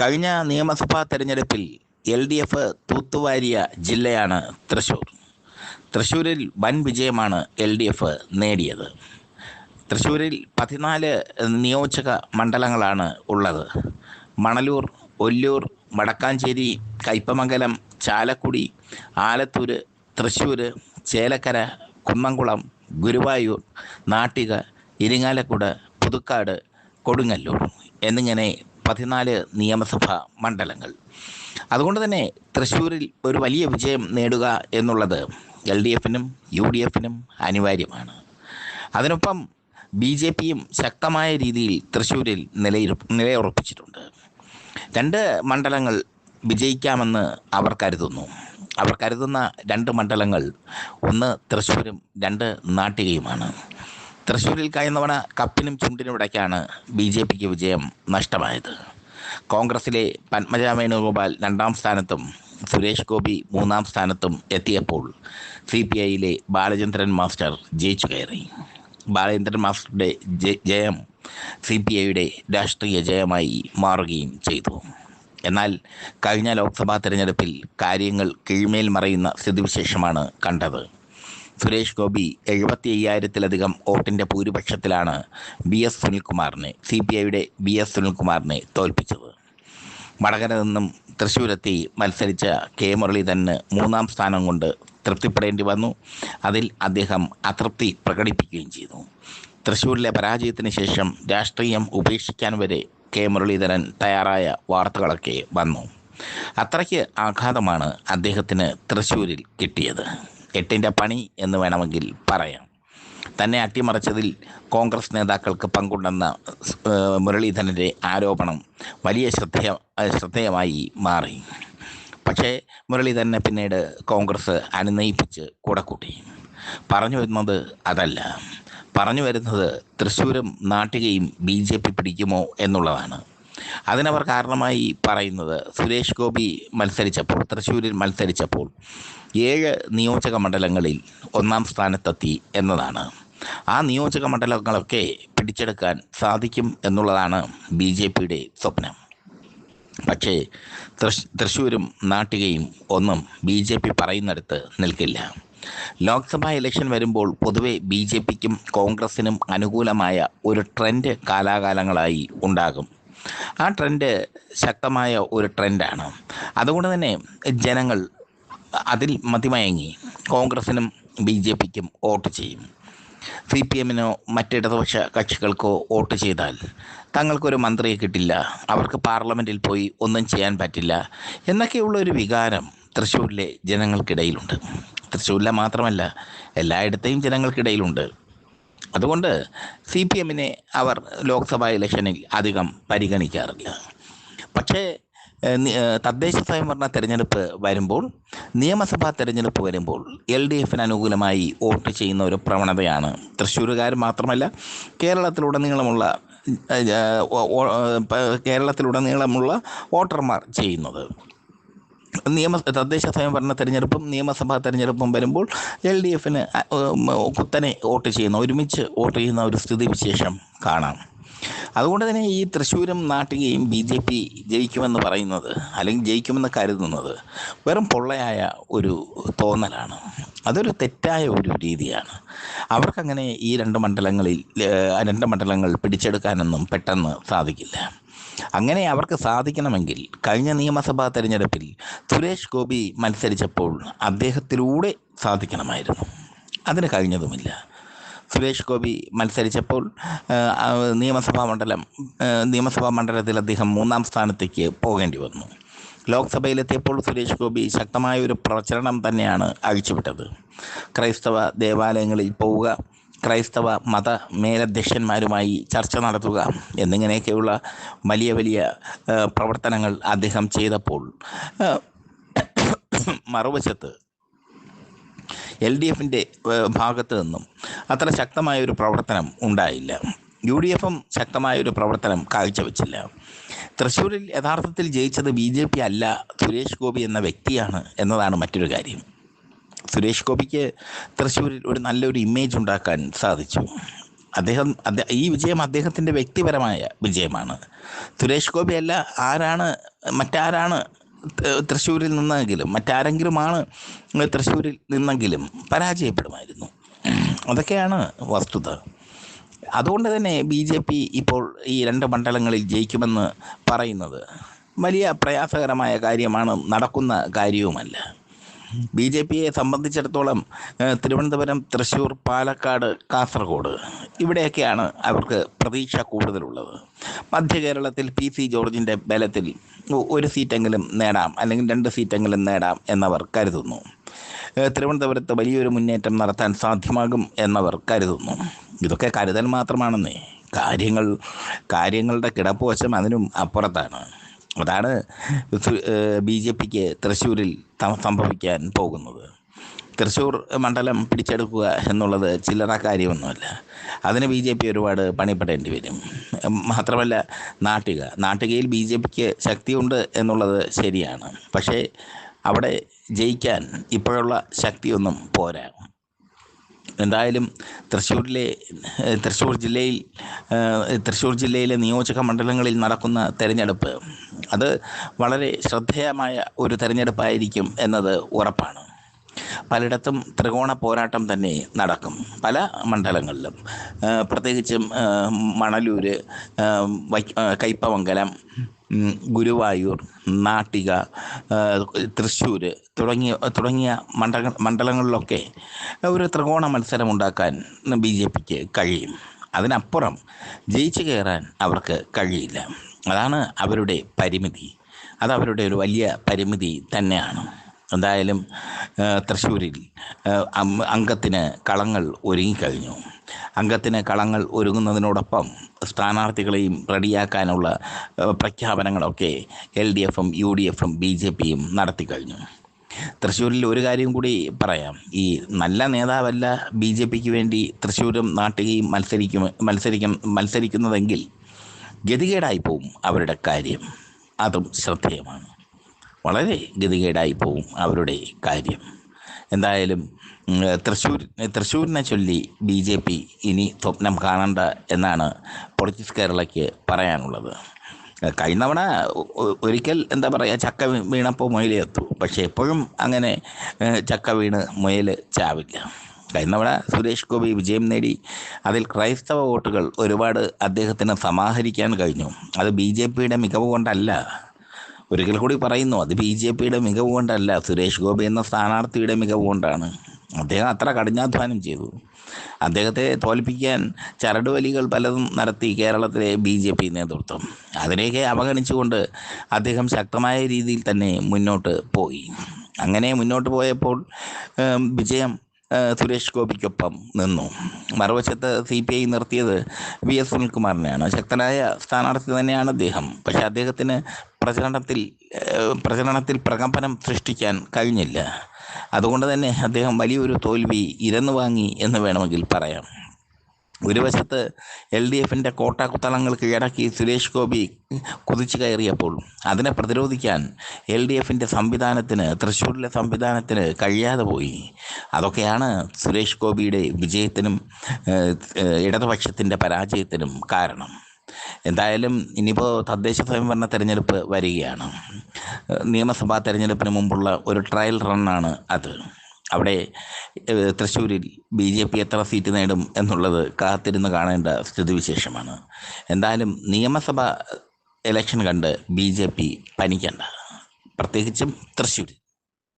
കഴിഞ്ഞ നിയമസഭാ തെരഞ്ഞെടുപ്പിൽ എൽ ഡി എഫ് തൂത്തുവാരിയ ജില്ലയാണ് തൃശൂർ. തൃശ്ശൂരിൽ വൻ വിജയമാണ് എൽ ഡി എഫ് നേടിയത്. തൃശ്ശൂരിൽ പതിനാല് നിയോജക മണ്ഡലങ്ങളാണ് ഉള്ളത്. മണലൂർ ഒല്ലൂർ വടക്കാഞ്ചേരി കയ്പമംഗലം ചാലക്കുടി ആലത്തൂർ തൃശ്ശൂർ ചേലക്കര കുന്നംകുളം ഗുരുവായൂർ നാട്ടിക ഇരിങ്ങാലക്കുട പുതുക്കാട് കൊടുങ്ങല്ലൂർ എന്നിങ്ങനെ പതിനാല് നിയമസഭാ മണ്ഡലങ്ങൾ. അതുകൊണ്ട് തന്നെ തൃശ്ശൂരിൽ ഒരു വലിയ വിജയം നേടുക എന്നുള്ളത് എൽ ഡി എഫിനും യു ഡി എഫിനും അനിവാര്യമാണ്. അതിനൊപ്പം ബി ജെ പിയും ശക്തമായ രീതിയിൽ തൃശ്ശൂരിൽ നിലയിരു നിലയുറപ്പിച്ചിട്ടുണ്ട്. രണ്ട് മണ്ഡലങ്ങൾ വിജയിക്കാമെന്ന് അവർ കരുതുന്നു. അവർ കരുതുന്ന രണ്ട് മണ്ഡലങ്ങൾ ഒന്ന് തൃശ്ശൂരും രണ്ട് നാട്ടികയുമാണ്. തൃശ്ശൂരിൽ കയന്നവണ കപ്പിനും ചുണ്ടിനും ഇടയ്ക്കാണ് ബി ജെ പിക്ക് വിജയം നഷ്ടമായത്. കോൺഗ്രസിലെ പത്മജ വേണുഗോപാൽ രണ്ടാം സ്ഥാനത്തും സുരേഷ് ഗോപി മൂന്നാം സ്ഥാനത്തും എത്തിയപ്പോൾ സി പി ഐയിലെ ബാലചന്ദ്രൻ മാസ്റ്റർ ജയിച്ചു കയറി. ബാലചന്ദ്രൻ മാസ്റ്ററുടെ ജയം സി പി ഐയുടെ രാഷ്ട്രീയ ജയമായി മാറുകയും ചെയ്തു. എന്നാൽ കഴിഞ്ഞ ലോക്സഭാ തിരഞ്ഞെടുപ്പിൽ കാര്യങ്ങൾ കീഴ്മേൽ മറയുന്ന സ്ഥിതിവിശേഷമാണ് കണ്ടത്. സുരേഷ് ഗോപി എഴുപത്തി അയ്യായിരത്തിലധികം വോട്ടിന്റെ ഭൂരിപക്ഷത്തിലാണ് ബി എസ് സുനിൽകുമാറിനെ സി പി ഐയുടെ ബി എസ് സുനിൽകുമാറിനെ തോൽപ്പിച്ചത്. വടകര നിന്നും തൃശ്ശൂരെത്തി മത്സരിച്ച കെ മുരളീധരന് മൂന്നാം സ്ഥാനം കൊണ്ട് തൃപ്തിപ്പെടേണ്ടി വന്നു. അതിൽ അദ്ദേഹം അതൃപ്തി പ്രകടിപ്പിക്കുകയും ചെയ്തു. തൃശ്ശൂരിലെ പരാജയത്തിന് ശേഷം രാഷ്ട്രീയം ഉപേക്ഷിക്കാൻ വരെ കെ മുരളീധരൻ തയ്യാറായ വാർത്തകളൊക്കെ വന്നു. അത്രയ്ക്ക് ആഘാതമാണ് അദ്ദേഹത്തിന് തൃശ്ശൂരിൽ കിട്ടിയത്. എട്ടിന്റെ പണി എന്ന് വേണമെങ്കിൽ പറയാം. തന്നെ അട്ടിമറിച്ചതിൽ കോൺഗ്രസ് നേതാക്കൾക്ക് പങ്കുണ്ടെന്ന മുരളീധരന്റെ ആരോപണം വലിയ ശ്രദ്ധേയ ശ്രദ്ധേയമായി മാറി. പക്ഷേ മുരളീധരനെ പിന്നീട് കോൺഗ്രസ് അനുനയിപ്പിച്ച് കൂടെ കൂട്ടി പറഞ്ഞു വരുന്നത് അതല്ല. പറഞ്ഞു വരുന്നത് തൃശ്ശൂരും നാട്ടികയും ബി ജെ പി പിടിക്കുമോ എന്നുള്ളതാണ്. അതിനവർ കാരണമായി പറയുന്നത് സുരേഷ് ഗോപി മത്സരിച്ചപ്പോൾ തൃശ്ശൂരിൽ മത്സരിച്ചപ്പോൾ ഏഴ് നിയോജക മണ്ഡലങ്ങളിൽ ഒന്നാം സ്ഥാനത്തെത്തി എന്നതാണ്. ആ നിയോജക മണ്ഡലങ്ങളൊക്കെ പിടിച്ചെടുക്കാൻ സാധിക്കും എന്നുള്ളതാണ് ബി ജെ പിയുടെ സ്വപ്നം. പക്ഷേ തൃശ് തൃശ്ശൂരും നാട്ടികയും ഒന്നും ബി ജെ പി പറയുന്നിടത്ത് നിൽക്കില്ല. ലോക്സഭാ ഇലക്ഷൻ വരുമ്പോൾ പൊതുവെ ബി ജെ പിക്കും കോൺഗ്രസിനും അനുകൂലമായ ഒരു ട്രെൻഡ് കാലാകാലങ്ങളായി ഉണ്ടാകും. ആ ട്രെൻഡ് ശക്തമായ ഒരു ട്രെൻഡാണ്. അതുകൊണ്ട് തന്നെ ജനങ്ങൾ അതിൽ മതിമയങ്ങി. കോൺഗ്രസിനും ബി ജെ പിക്കും വോട്ട് ചെയ്യും. സി പി എമ്മിനോ മറ്റിടതുപക്ഷ കക്ഷികൾക്കോ വോട്ട് ചെയ്താൽ തങ്ങൾക്കൊരു മന്ത്രിയെ കിട്ടില്ല. അവർക്ക് പാർലമെന്റിൽ പോയി ഒന്നും ചെയ്യാൻ പറ്റില്ല. എന്നൊക്കെയുള്ള ഒരു വികാരം തൃശ്ശൂരിലെ ജനങ്ങൾക്കിടയിലുണ്ട്. തൃശ്ശൂരിലെ മാത്രമല്ല എല്ലായിടത്തെയും ജനങ്ങൾക്കിടയിലുണ്ട്. അതുകൊണ്ട് സി പി എമ്മിനെ അവർ ലോക്സഭാ ഇലക്ഷനിൽ അധികം പരിഗണിക്കാറില്ല. പക്ഷേ തദ്ദേശ സ്വയംഭരണ തെരഞ്ഞെടുപ്പ് വരുമ്പോൾ നിയമസഭാ തെരഞ്ഞെടുപ്പ് വരുമ്പോൾ എൽ ഡി എഫിന് അനുകൂലമായി വോട്ട് ചെയ്യുന്ന ഒരു പ്രവണതയാണ് തൃശ്ശൂരുകാർ മാത്രമല്ല കേരളത്തിലുടനീളമുള്ള കേരളത്തിലുടനീളമുള്ള വോട്ടർമാർ ചെയ്യുന്നത്. നിയമ തദ്ദേശ സ്വയംഭരണ തെരഞ്ഞെടുപ്പും നിയമസഭാ തെരഞ്ഞെടുപ്പും വരുമ്പോൾ എൽ ഡി എഫിന് കുത്തനെ വോട്ട് ചെയ്യുന്ന ഒരുമിച്ച് വോട്ട് ചെയ്യുന്ന ഒരു സ്ഥിതിവിശേഷം കാണാം. അതുകൊണ്ട് തന്നെ ഈ തൃശ്ശൂരും നാട്ടികയും ബി ജെ പി ജയിക്കുമെന്ന് പറയുന്നത് അല്ലെങ്കിൽ ജയിക്കുമെന്ന് കരുതുന്നത് വെറും പൊള്ളയായ ഒരു തോന്നലാണ്. അതൊരു തെറ്റായ ഒരു രീതിയാണ്. അവർക്കങ്ങനെ ഈ രണ്ട് മണ്ഡലങ്ങളിൽ രണ്ട് മണ്ഡലങ്ങൾ പിടിച്ചെടുക്കാനൊന്നും പെട്ടെന്ന് സാധിക്കില്ല. അങ്ങനെ അവർക്ക് സാധിക്കണമെങ്കിൽ കഴിഞ്ഞ നിയമസഭാ തെരഞ്ഞെടുപ്പിൽ സുരേഷ് ഗോപി മത്സരിച്ചപ്പോൾ അദ്ദേഹത്തിലൂടെ സാധിക്കണമായിരുന്നു. അതിന് കഴിഞ്ഞതുമില്ല. സുരേഷ് ഗോപി മത്സരിച്ചപ്പോൾ നിയമസഭാ മണ്ഡലം നിയമസഭാ മണ്ഡലത്തിൽ അദ്ദേഹം മൂന്നാം സ്ഥാനത്തേക്ക് പോകേണ്ടി വന്നു. ലോക്സഭയിലെത്തിയപ്പോൾ സുരേഷ് ഗോപി ശക്തമായ ഒരു പ്രചരണം തന്നെയാണ് അഴിച്ചുവിട്ടത്. ക്രൈസ്തവ ദേവാലയങ്ങളിൽ പോവുക ക്രൈസ്തവ മത മേലധ്യക്ഷന്മാരുമായി ചർച്ച നടത്തുക എന്നിങ്ങനെയൊക്കെയുള്ള വലിയ വലിയ പ്രവർത്തനങ്ങൾ അദ്ദേഹം ചെയ്തപ്പോൾ മറുവശത്ത് എൽ ഡി എഫിന്റെ ഭാഗത്തു നിന്നും അത്ര ശക്തമായ ഒരു പ്രവർത്തനം ഉണ്ടായില്ല. യു ഡി എഫും ശക്തമായൊരു പ്രവർത്തനം കാഴ്ചവെച്ചില്ല. തൃശ്ശൂരിൽ യഥാർത്ഥത്തിൽ ജയിച്ചത് ബി ജെ പി അല്ല സുരേഷ് ഗോപി എന്ന വ്യക്തിയാണ് എന്നതാണ് മറ്റൊരു കാര്യം. സുരേഷ് ഗോപിക്ക് തൃശ്ശൂരിൽ ഒരു നല്ലൊരു ഇമേജ് ഉണ്ടാക്കാൻ സാധിച്ചു. അദ്ദേഹം ഈ വിജയം അദ്ദേഹത്തിന്റെ വ്യക്തിപരമായ വിജയമാണ്. സുരേഷ് ഗോപി അല്ല ആരാണ് മറ്റാരാണ് തൃശ്ശൂരിൽ നിന്നെങ്കിലും മറ്റാരെങ്കിലുമാണ് തൃശ്ശൂരിൽ നിന്നെങ്കിലും പരാജയപ്പെടുമായിരുന്നു. അതൊക്കെയാണ് വസ്തുത. അതുകൊണ്ട് തന്നെ ബി ജെ പി ഇപ്പോൾ ഈ രണ്ട് മണ്ഡലങ്ങളിൽ ജയിക്കുമെന്ന് പറയുന്നത് വലിയ പ്രയാസകരമായ കാര്യമാണ് നടക്കുന്ന കാര്യവുമല്ല. ബി ജെ പിയെ സംബന്ധിച്ചിടത്തോളം തിരുവനന്തപുരം തൃശ്ശൂർ പാലക്കാട് കാസർഗോഡ് ഇവിടെയൊക്കെയാണ് അവർക്ക് പ്രതീക്ഷ കൂടുതലുള്ളത്. മധ്യ കേരളത്തിൽ പി സി ജോർജിന്റെ ബലത്തിൽ ഒരു സീറ്റെങ്കിലും നേടാം അല്ലെങ്കിൽ രണ്ട് സീറ്റെങ്കിലും നേടാം എന്നവർ കരുതുന്നു. തിരുവനന്തപുരത്ത് വലിയൊരു മുന്നേറ്റം നടത്താൻ സാധ്യമാകും എന്നവർ കരുതുന്നു. ഇതൊക്കെ കരുതൽ മാത്രമാണെന്നേ. കാര്യങ്ങൾ കാര്യങ്ങളുടെ കിടപ്പുവശം അതിനും അപ്പുറത്താണ്. അതാണ് ബി ജെ പിക്ക് തൃശ്ശൂരിൽ സംഭവിക്കാൻ പോകുന്നത്. തൃശ്ശൂർ മണ്ഡലം പിടിച്ചെടുക്കുക എന്നുള്ളത് ചില്ലറ കാര്യമൊന്നുമല്ല. അതിന് ബി ജെ പി ഒരുപാട് പണിപ്പെടേണ്ടി വരും. മാത്രമല്ല നാട്ടിക. നാട്ടികയിൽ ബി ജെ പിക്ക് ശക്തിയുണ്ട് എന്നുള്ളത് ശരിയാണ്. പക്ഷേ അവിടെ ജയിക്കാൻ ഇപ്പോഴുള്ള ശക്തിയൊന്നും പോരാ. എന്തായാലും തൃശ്ശൂരിലെ തൃശ്ശൂർ ജില്ലയിൽ തൃശ്ശൂർ ജില്ലയിലെ നിയോജക മണ്ഡലങ്ങളിൽ നടക്കുന്ന തെരഞ്ഞെടുപ്പ് അത് വളരെ ശ്രദ്ധേയമായ ഒരു തെരഞ്ഞെടുപ്പായിരിക്കും എന്നത് ഉറപ്പാണ്. പലയിടത്തും ത്രികോണ പോരാട്ടം തന്നെ നടക്കും. പല മണ്ഡലങ്ങളിലും. പ്രത്യേകിച്ചും മണലൂര് കയ്പമംഗലം ഗുരുവായൂർ നാട്ടിക തൃശ്ശൂർ തുടങ്ങിയ തുടങ്ങിയ മണ്ഡല മണ്ഡലങ്ങളിലൊക്കെ ഒരു ത്രികോണ മത്സരം ഉണ്ടാക്കാൻ ബി ജെ പിക്ക് കഴിയും. അതിനപ്പുറം ജയിച്ചു കയറാൻ അവർക്ക് കഴിയില്ല. അതാണ് അവരുടെ പരിമിതി. അത് അവരുടെ ഒരു വലിയ പരിമിതി തന്നെയാണ്. എന്തായാലും തൃശ്ശൂരിൽ അംഗത്തിന് കളങ്ങൾ ഒരുങ്ങിക്കഴിഞ്ഞു. അംഗത്തിന് കളങ്ങൾ ഒരുങ്ങുന്നതിനോടൊപ്പം സ്ഥാനാർത്ഥികളെയും റെഡിയാക്കാനുള്ള പ്രഖ്യാപനങ്ങളൊക്കെ എൽ ഡി എഫും യു ഡി എഫും ബി ജെ പിയും നടത്തിക്കഴിഞ്ഞു. തൃശ്ശൂരിൽ ഒരു കാര്യം കൂടി പറയാം. ഈ നല്ല നേതാവല്ല ബി ജെ പിക്ക് വേണ്ടി തൃശ്ശൂരും നാട്ടികയും മത്സരിക്കും മത്സരിക്കും മത്സരിക്കുന്നതെങ്കിൽ ഗതികേടായി പോവും അവരുടെ കാര്യം. അതും ശ്രദ്ധേയമാണ്. വളരെ ഗതികേടായി പോവും അവരുടെ കാര്യം. എന്തായാലും തൃശ്ശൂർ തൃശ്ശൂരിനെ ചൊല്ലി ബി ജെ പി ഇനി സ്വപ്നം കാണണ്ട എന്നാണ് പൊളിറ്റിക്സ് കേരളയ്ക്ക് പറയാനുള്ളത്. കഴിഞ്ഞ തവണ ഒരിക്കൽ എന്താ പറയുക ചക്ക വീണപ്പോൾ മുയൽ എത്തു പക്ഷേ എപ്പോഴും അങ്ങനെ ചക്ക വീണ് മുയൽ ചാവില്ല. കഴിഞ്ഞ സുരേഷ് ഗോപി വിജയം നേടി. അതിൽ ക്രൈസ്തവ വോട്ടുകൾ ഒരുപാട് അദ്ദേഹത്തിന് സമാഹരിക്കാൻ കഴിഞ്ഞു. അത് ബി ജെ പിയുടെ മികവ് കൊണ്ടല്ല. ഒരിക്കൽ കൂടി പറയുന്നു അത് ബി ജെ പിയുടെ മികവ് കൊണ്ടല്ല. സുരേഷ് ഗോപി എന്ന സ്ഥാനാർത്ഥിയുടെ മികവ് കൊണ്ടാണ്. അദ്ദേഹം അത്ര കഠിനാധ്വാനം ചെയ്തു. അദ്ദേഹത്തെ തോൽപ്പിക്കാൻ ചരടുവലികൾ പലതും നടത്തി കേരളത്തിലെ ബി ജെ പി നേതൃത്വം. അതിനെയൊക്കെ അവഗണിച്ചുകൊണ്ട് അദ്ദേഹം ശക്തമായ രീതിയിൽ തന്നെ മുന്നോട്ട് പോയി. അങ്ങനെ മുന്നോട്ട് പോയപ്പോൾ വിജയം സുരേഷ് ഗോപിക്കൊപ്പം നിന്നു. മറുവശത്ത് സി പി ഐ നിർത്തിയത് വി എസ് സുനിൽകുമാറിനെയാണ്. ശക്തനായ സ്ഥാനാർത്ഥി തന്നെയാണ് അദ്ദേഹം. പക്ഷെ അദ്ദേഹത്തിന് പ്രചരണത്തിൽ പ്രചരണത്തിൽ പ്രകമ്പനം സൃഷ്ടിക്കാൻ കഴിഞ്ഞില്ല. അതുകൊണ്ട് തന്നെ അദ്ദേഹം വലിയൊരു തോൽവി ഇരന്നു വാങ്ങി എന്ന് വേണമെങ്കിൽ പറയാം. ഒരു വശത്ത് എൽ ഡി എഫിന്റെ കോട്ട കുത്തളങ്ങൾക്ക് ഇടക്കി സുരേഷ് ഗോപി കുതിച്ചു കയറിയപ്പോൾ അതിനെ പ്രതിരോധിക്കാൻ എൽ ഡി എഫിന്റെ സംവിധാനത്തിന് തൃശ്ശൂരിലെ സംവിധാനത്തിന് കഴിയാതെ പോയി. അതൊക്കെയാണ് സുരേഷ് ഗോപിയുടെ വിജയത്തിനും ഇടതുപക്ഷത്തിന്റെ പരാജയത്തിനും കാരണം. എന്തായാലും ഇനിയിപ്പോൾ തദ്ദേശ സ്വയംഭരണ തിരഞ്ഞെടുപ്പ് വരികയാണ്. നിയമസഭാ തിരഞ്ഞെടുപ്പിന് മുമ്പുള്ള ഒരു ട്രയൽ റണ്ണാണ് അത്. അവിടെ തൃശ്ശൂരിൽ ബി ജെ പി എത്ര സീറ്റ് നേടും എന്നുള്ളത് കാത്തിരുന്ന് കാണേണ്ട സ്ഥിതിവിശേഷമാണ്. എന്തായാലും നിയമസഭ ഇലക്ഷൻ കണ്ട് ബി ജെ പി പനിക്കണ്ട. പ്രത്യേകിച്ചും തൃശ്ശൂർ